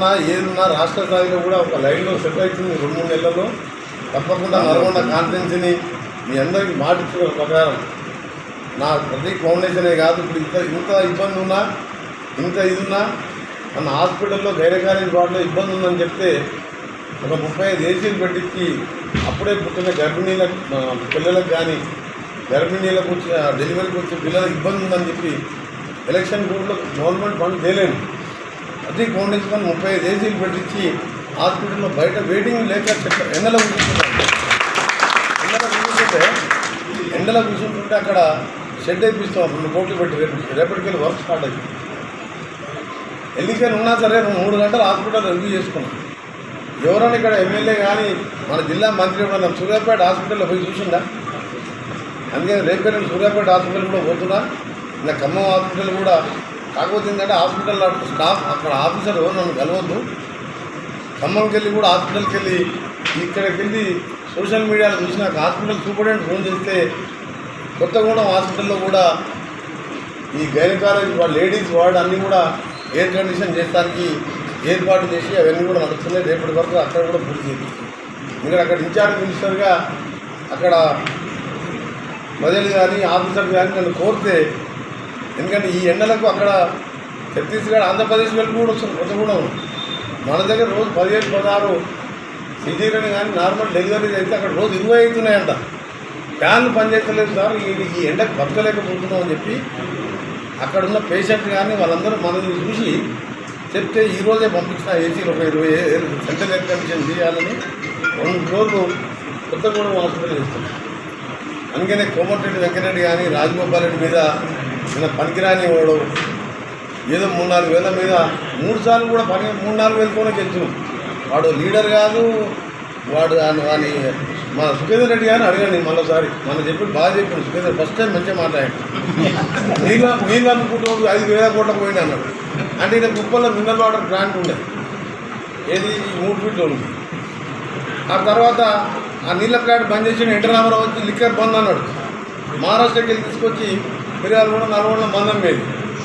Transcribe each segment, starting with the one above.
ఉన్నా ఏదున్నా రాష్ట్ర స్థాయిలో కూడా ఒక లైన్లో సెట్ అవుతుంది రెండు మూడు నెలల్లో. తప్పకుండా నల్గొండ కాన్ఫరెన్స్ని మీ అందరికీ మాటిచ్చిన ప్రకారం. నా ప్రతి ఫౌండేషనే కాదు ఇప్పుడు ఇంత ఇంత ఇబ్బంది ఉన్నా ఇంత ఇది ఉన్నా మన హాస్పిటల్లో గైరకాలేజ్ వార్డులో ఇబ్బంది ఉందని చెప్తే ఒక ముప్పై ఐదు ఏసీలు పెట్టించి అప్పుడే పుట్టిన గర్భిణీలకు పిల్లలకు కానీ గర్భిణీలకు వచ్చిన డెలివరీకి వచ్చిన పిల్లలకు ఇబ్బంది ఉందని చెప్పి ఎలక్షన్ బోర్డులో గవర్నమెంట్ ఫండ్ చేయలేము ప్రతి ఫౌండేషన్ ముప్పై ఐదు ఏసీలు పెట్టించి హాస్పిటల్లో బయట వెయిటింగ్ లేక చెప్ప ఎండలో కూర్చుంటున్నారు ఎండలో కూర్చుంటే ఎండలో కూర్చుంటుంటే అక్కడ షెడ్ వేపిస్తాం రెండు కోట్లు పెట్టి రేపు రేపటికెళ్ళి వర్క్ స్టార్ట్ అయింది ఎన్నికలు ఉన్నా సరే మూడు గంటలు హాస్పిటల్ రివ్యూ చేసుకున్నాం. ఎవరైనా ఇక్కడ ఎమ్మెల్యే కానీ మన జిల్లా మంత్రి ఎవరైనా సూర్యాపేట హాస్పిటల్లో పోయి చూసిందా? అందుకని రేపు సూర్యాపేట హాస్పిటల్ కూడా పోతున్నా. ఇంకా ఖమ్మం హాస్పిటల్ కూడా కాకపోతే ఏంటంటే హాస్పిటల్ స్టాఫ్ అక్కడ ఆఫీసర్ ఎవరు నన్ను కలవద్దు. ఖమ్మంకి వెళ్ళి కూడా హాస్పిటల్కి వెళ్ళి ఇక్కడికి వెళ్ళి సోషల్ మీడియాలో చూసి నాకు హాస్పిటల్ సూపరింటెండెంట్ ఫోన్ చేస్తే కొత్తగూడెం హాస్పిటల్లో కూడా ఈ గైనకాలజీ వాళ్ళ లేడీస్ వార్డ్ అన్నీ కూడా ఎయిర్ కండిషన్ చేస్తానికి ఏర్పాటు చేసి అవన్నీ కూడా నడుస్తున్నాయి. రేపటి వరకు అక్కడ కూడా పూర్తి చేపిస్తుంది ఎందుకంటే అక్కడ ఇన్ఛార్జ్ మినిస్టర్గా అక్కడ ప్రజలు కానీ ఆఫీసర్ కానీ నన్ను కోరితే ఎందుకంటే ఈ ఎండలకు అక్కడ ఛత్తీస్గఢ్ ఆంధ్రప్రదేశ్ వెళ్ళి కూడా వస్తుంది కొత్తగూడెం మన దగ్గర రోజు పదిహేను పదహారు సిజీరియన్ కానీ నార్మల్ డెలివరీ అయితే అక్కడ రోజు ఇరవై అవుతున్నాయంట. ఫ్యాన్లు పనిచేస్తలేదు సార్ ఈ ఈ ఎండకు బతకలేకపోతున్నాం అని చెప్పి అక్కడ ఉన్న పేషెంట్ కానీ వాళ్ళందరూ మనల్ని చూసి చెప్తే ఈరోజే పంపించిన ఏసీలు ఒక ఇరవై ఏ- సెంట్రల్ ఎయిర్ కండిషన్ చేయాలని రెండు రోజులు కొత్తగూడెం హాస్పిటల్ చేస్తున్నాం అందుకనే కోమటిరెడ్డి వెంకటరెడ్డి కానీ రాజగోపాల్ రెడ్డి మీద నేను పనికిరాని వాడు. ఏదో మూడు నాలుగు వేల మీద మూడు సార్లు కూడా పని మూడు నాలుగు వేలతోనే గెలిచినాం. వాడు లీడర్ కాదు వాడు అని మన సుఖేందర్ రెడ్డి గారిని అడిగాను నేను మరోసారి మనం చెప్పి బాగా చెప్పాడు సుఖేందర్ ఫస్ట్ టైం మంచిగా మాట్లాడాడు. నీళ్ళ నీళ్ళు అనుకుంటూ ఐదు వేల కోట్ల పోయింది అన్నాడు. అంటే ఇక్కడ కుప్పల్లో మినరల్ వాటర్ ప్లాంట్ ఉండేది ఏది? ఈ మూడు ఫీట్లు ఉంది ఆ తర్వాత ఆ నీళ్ళ ప్లాంట్ బంద్ చేసి ఎన్టీ రామారావు వచ్చి లిక్కర్ బంద్ అన్నాడు. మహారాష్ట్రకి వెళ్ళి తీసుకొచ్చి మిర్యాల కూడా నల్గొండ మందం మీద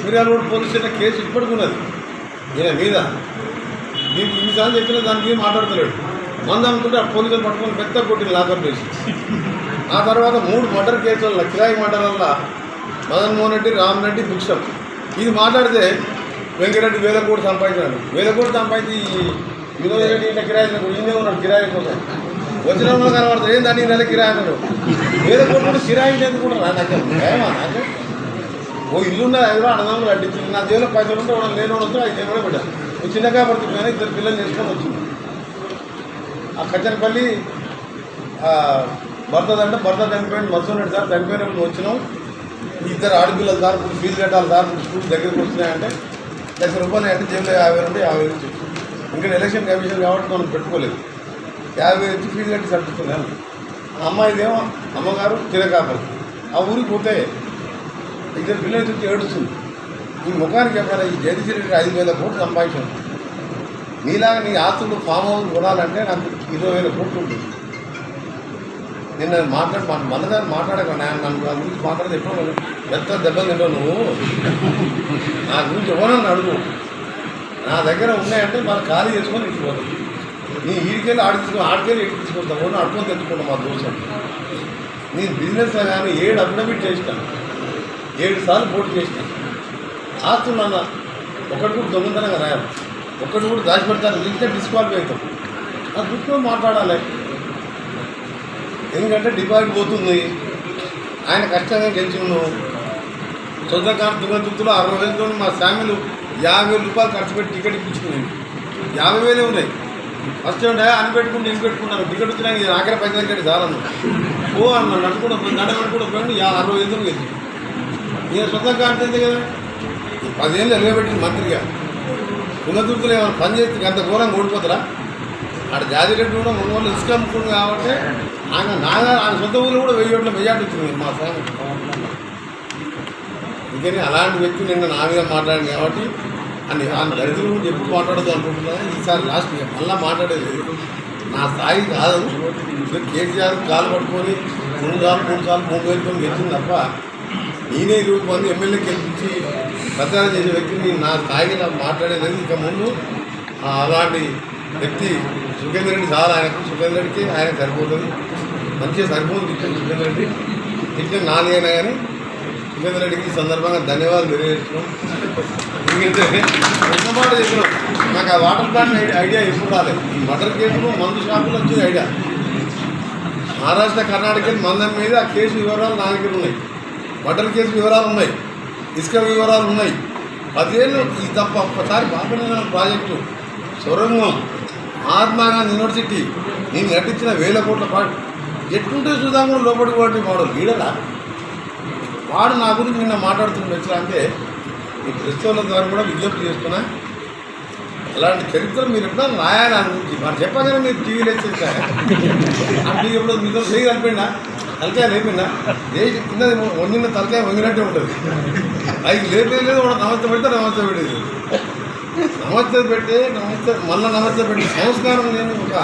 మిర్యాల కూడా పోలీస్ స్టేషన్ కేసు ఇప్పటికున్నది. ఈయన మీద. దీనికి ఇన్నిసార్లు చెప్పిన దానికి ఏం మాట్లాడతలేడు. మందం అమ్ముతుంటే ఆ పోలీసులు పట్టుకొని పెద్ద కొట్టింది లాకప్ చేసి ఆ తర్వాత మూడు మర్డర్ కేసుల కిరాయి మర్డర్ వల్ల రెడ్డి రామ్ రెడ్డి భిక్షం. ఇది మాట్లాడితే వెంకరెడ్డి వేల కోటి సంపాదించాడు వేల కోటి సంపాదించి వినోద్ రెడ్డి ఇంట్లో కిరాయి ఈయనే ఉన్నాడు కిరాయి కోసం. వచ్చిన వాళ్ళు కనబడతారు ఏం దాన్ని నెల కిరాయి అన్నాడు వేల కోట్లు కూడా కిరాయి ఎందుకుంటారా నాకు భయమా నాకు? ఓ ఇల్లున్న ఐదు అన్నదమ్ములు అడ్డించింది నా దేవులో పైసలు ఉంటే వాడు లేని వాడు ఐదు కూడా పెట్టాను ఓ చిన్న కాబట్టి కానీ ఇద్దరు పిల్లలు చేసుకొని వచ్చింది. ఆ కచ్చనపల్లి భర్త అంటే భర్త చనిపోయింది మత్స్యం సార్ చనిపోయినప్పుడు వచ్చినాం. ఇద్దరు ఆడపిల్లలు సార్ ఇప్పుడు ఫీజు కట్టాలి సార్ ఇప్పుడు స్కూల్ దగ్గరికి వస్తున్నాయంటే లక్ష రూపాయలు అంటే జేబులో యాభై రెండు యాభై నుంచి ఇంకా ఎలక్షన్ కమిషన్ కాబట్టి మనం పెట్టుకోలేదు. యాభై వచ్చి ఫీజు కట్టి సర్దుకున్నాను. అమ్మాయిదేమో అమ్మగారు తిరకాపలు ఆ ఊరికి పోతే ఇద్దరు పిల్లలు చూసి ఏడుస్తుంది. ఈ ముఖానికి చెప్పాలి ఈ జగదీశ్వర ఐదు వేల కోట్లు సంపాదించాను నీలాగా నీ ఆస్తులు ఫామ్ హౌస్ కొనాలంటే నాకు ఇరవై వేల కోట్లు ఉంటుంది నిన్న మాట్లాడి మన మనదాన్ని మాట్లాడక నన్ను నా గురించి మాట్లాడితే ఎప్పుడు పెద్ద దెబ్బలు తింటావు నువ్వు? నా గురించి ఎవరన్నా అడుగు. నా దగ్గర ఉన్నాయంటే మనం ఖాళీ చేసుకొని ఇచ్చిపోతాం నీ ఈడికెళ్ళి ఆడించుకో ఆడికెళ్ళి ఎక్కించుకుంటాం అడుకొని తెచ్చుకుంటాం మా దోషం నీ బిజినెస్లో కానీ ఏడు అఫిడవిట్ చేసినాను ఏడు సార్లు పోటీ చేసినాను ఆస్తులు అన్న ఒకటి కూడా దొంగతనంగా రాయాలి ఒకటి కూడా దాచిపెడతాను ఇంతే డిస్క్వాలిఫై అవుతాం అది కూర్చొని మాట్లాడాలి. ఎందుకంటే డిపాజిట్ పోతుంది. ఆయన కష్టంగా గెలిచిండు. సొంత కారు దుర్గతులు అరవై వేలతో మా ఫ్యామిలీ యాభై వేల రూపాయలు ఖర్చు పెట్టి టికెట్ ఇప్పించుకున్నాను యాభై వేలే ఉన్నాయి. ఫస్ట్ ఉంటే అని పెట్టుకుంటే ఇంటి పెట్టుకున్నాను టికెట్ వచ్చినా ఆఖరి నాకరే పైసలు టికెట్ చాలను ఓ అన్న నడుచుకుంటూ నడవనుకుంటూ నడవని యా అరవై వేలతో గెలిచింది ఈయన సొంత అంటే కదా? ఈ పదేళ్ళు ఎలగబెట్టింది మంత్రిగా. దుర్గతులు ఏమైనా పని చేస్తే అంత ఘోరంగా ఓడిపోతారా? ఆడ జాతిరెడ్డి కూడా మన వాళ్ళు ఇసుక అమ్ముకుంది కాబట్టి ఆయన నాగా ఆయన సొంత ఊళ్ళో కూడా వెయ్యి ఓట్ల మెజార్టీ వచ్చింది మా సార్. అందుకని అలాంటి వ్యక్తి నిన్న నా మీద మాట్లాడింది కాబట్టి అని ఆ దరిద్రుల గురించి ఎప్పుడు మాట్లాడదు అనుకుంటున్నాను ఈసారి లాస్ట్ మళ్ళీ మాట్లాడేది నా స్థాయి కాదు. కేసీఆర్ కాలు పట్టుకొని మూడు సార్లు మూడు సార్లు మూడు వేలుకొని గెలిచింది తప్ప నేనే ఇరవై మంది ఎమ్మెల్యే గెలిపించి ప్రచారం చేసే వ్యక్తిని నా స్థాయికి నాకు మాట్లాడేది ఇక ముందు అలాంటి వ్యక్తి సుఖేంద్ర రెడ్డి చాలా ఆయనకు సుఖేందర్ రెడ్డికి ఆయన సరిపోతుంది. మంచిగా సరిపోతుంది ఇచ్చిన సుఖేంద్ర రెడ్డి. ఇచ్చిన నాది కానీ సుఖేందర్ రెడ్డికి ఈ సందర్భంగా ధన్యవాదాలు తెలియజేస్తున్నాం. ఎందుకంటే మాట చెప్పినాం నాకు ఆ వాటర్ ప్లాంట్ ఐడియా ఎప్పుడు రాలేదు. ఈ మటర్ మందు షాపులు వచ్చింది ఐడియా. మహారాష్ట్ర కర్ణాటక మందం మీద ఆ కేసు వివరాలు నా దగ్గర ఉన్నాయి. మటర్ కేసు వివరాలు ఉన్నాయి. ఇసుక వివరాలు ఉన్నాయి. పదేళ్ళు ఈ తప్ప ఒక్కసారి బాబునైన ప్రాజెక్టు సొరంగం మహాత్మా గాంధీ యూనివర్సిటీ నేను నటించిన వేల కోట్ల పాటు. ఎట్టుంటే చూద్దాం కూడా లోపలికి వాటి వాడు లీడరా వాడు నా గురించి నిన్న మాట్లాడుతున్న ఎట్లా అంటే ఈ క్రిస్తవుల ద్వారా కూడా విజ్ఞప్తి చేస్తున్నా. అలాంటి చరిత్ర మీరు ఎప్పుడో రాయాలి గురించి మరి చెప్పగానే మీరు టీవీలో వేసేసారు అంటే ఎప్పుడో మీతో చేయి కలిపినా? తలకాయ లేపినా? ఏ కింద వండిన తలకాయ వంగినట్టే ఉంటుంది. అది లేపేయలేదు వాడు నమస్తే పెడితే నమస్తే పెట్టేది నమస్తే పెట్టి నమస్తే మళ్ళీ నమస్తే పెట్టి సంస్కారం లేని ఒక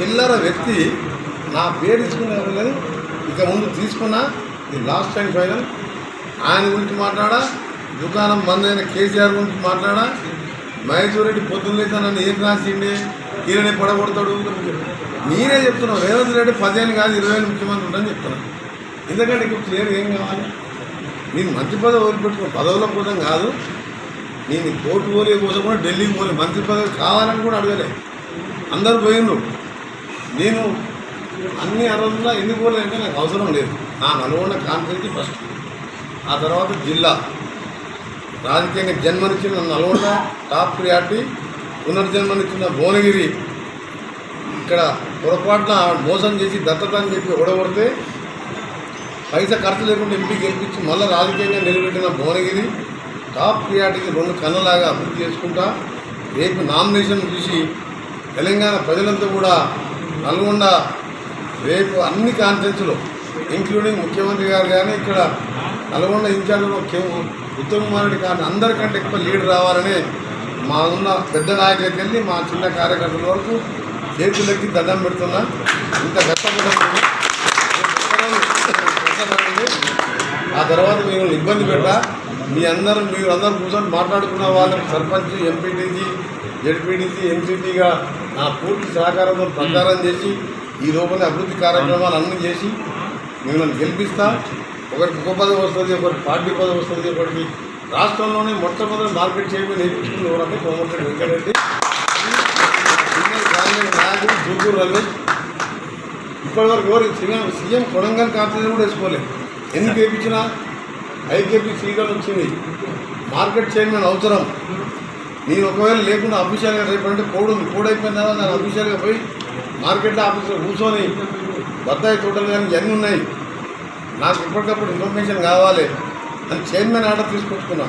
చిల్లర వ్యక్తి నా పేరు తీసుకున్నారు లేదు ఇక ముందు తీసుకున్నా ఇది లాస్ట్ టైం ఫైనల్ ఆయన గురించి మాట్లాడా? దుకాణం బంద్ అయిన కేసీఆర్ గురించి మాట్లాడా? మహేశ్వర్ రెడ్డి పొద్దున్న నన్ను ఏం రాసిండే? ఈయననే పడగొడతాడు నేనే చెప్తున్నావు రేవంత్ రెడ్డి పదిహేను కాదు ఇరవై ఏళ్ళు ముఖ్యమంత్రి ఉండని చెప్తున్నాను ఎందుకంటే ఇప్పుడు క్లియర్ ఏం కావాలి? నేను మంచి పదవి వదిలిపెట్టుకో పదవుల కోసం కాదు నేను కోర్టు పోలే కోసం కూడా ఢిల్లీకి పోలే. మంత్రి పదవి కావాలని కూడా అడగలే. అందరూ పోయిండ్రు. నేను అన్ని అర్హతల్లో ఎందుకు పోలేదంటే నాకు అవసరం లేదు. నా నల్గొండ కాన్ఫరెన్స్ ఫస్ట్. ఆ తర్వాత జిల్లా. రాజకీయంగా జన్మనిచ్చిన నల్గొండ టాప్ ప్రియారిటీ పునర్జన్మనిచ్చిన భువనగిరి. ఇక్కడ పొరపాటున మోసం చేసి దత్తత అని చెప్పి ఓడగొడితే పైసా ఖర్చు లేకుండా ఎంపీ గెలిపించి మళ్ళీ రాజకీయంగా నిలబెట్టిన భువనగిరి టాప్ ప్రియారిటీకి రెండు కన్నలాగా అభివృద్ధి చేసుకుంటా రేపు నామినేషన్ చూసి తెలంగాణ ప్రజలంతా కూడా నల్గొండ రేపు అన్ని కాన్ఫరెన్స్లో ఇంక్లూడింగ్ ముఖ్యమంత్రి గారు కానీ ఇక్కడ నల్గొండ ఇన్ఛార్జ్ ఉత్తమ్ కుమార్ కానీ అందరికంటే ఎక్కువ లీడ్ రావాలని మా ఉన్న పెద్ద నాయకులకి వెళ్ళి మా చిన్న కార్యకర్తల వరకు చేతులకి దండం పెడుతున్నా. ఇంత కష్టపడుతుంది ఆ తర్వాత మీరు ఇబ్బంది పెట్టా. మీ అందరూ మీరు అందరూ కూర్చొని మాట్లాడుకున్న వాళ్ళకి సర్పంచ్ ఎంపీటీసీ జడ్పీటీసీ ఎంసీటీగా నా పూర్తి సహకారంతో ప్రచారం చేసి ఈ లోపల అభివృద్ధి కార్యక్రమాలు అన్నీ చేసి మిమ్మల్ని గెలిపిస్తా. ఒకరికి ఒక పదవి వస్తుంది ఒకరికి పార్టీ పదవి వస్తుంది ఒకరికి రాష్ట్రంలోనే మొట్టమొదటి మార్కెట్ చేయమని నేర్పించుకుని ఎవరంటే కోమటిరెడ్డి వెంకటరెడ్డి. నాయకుడు జూగూరు రమేష్. ఇప్పటివరకు ఎవరు సీఎం సీఎం కొడంగల్ కార్పొరేషన్ కూడా వేసుకోలేదు ఎందుకు వేయించినా? ఐకేపీ సీగల్ వచ్చింది. మార్కెట్ చైర్మన్ అవసరం. నేను ఒకవేళ లేకుండా అఫీషియల్గా రేపు అంటే కోడ్ అయిపోయిన తర్వాత నేను అఫీషియల్గా పోయి మార్కెట్లో ఆఫీస్లో కూర్చొని బత్తాయి తోటలు కానీ ఇవన్నీ ఉన్నాయి. నాకు ఇప్పటికప్పుడు ఇన్ఫర్మేషన్ కావాలి. అని చైర్మన్ ఆర్డర్ తీసుకొచ్చుకున్నా.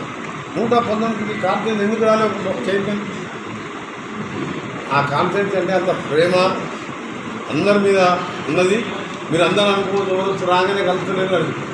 నూట పంతొమ్మిది కాన్ఫరెన్స్ ఎందుకు రాలేదు ఒక చైర్మన్ ఆ కాన్ఫరెన్స్ అంటే అంత ప్రేమ. అందరి మీద ఉన్నది. మీరు అందరూ అనుకోవచ్చు రాగానే కలుస్తలేరు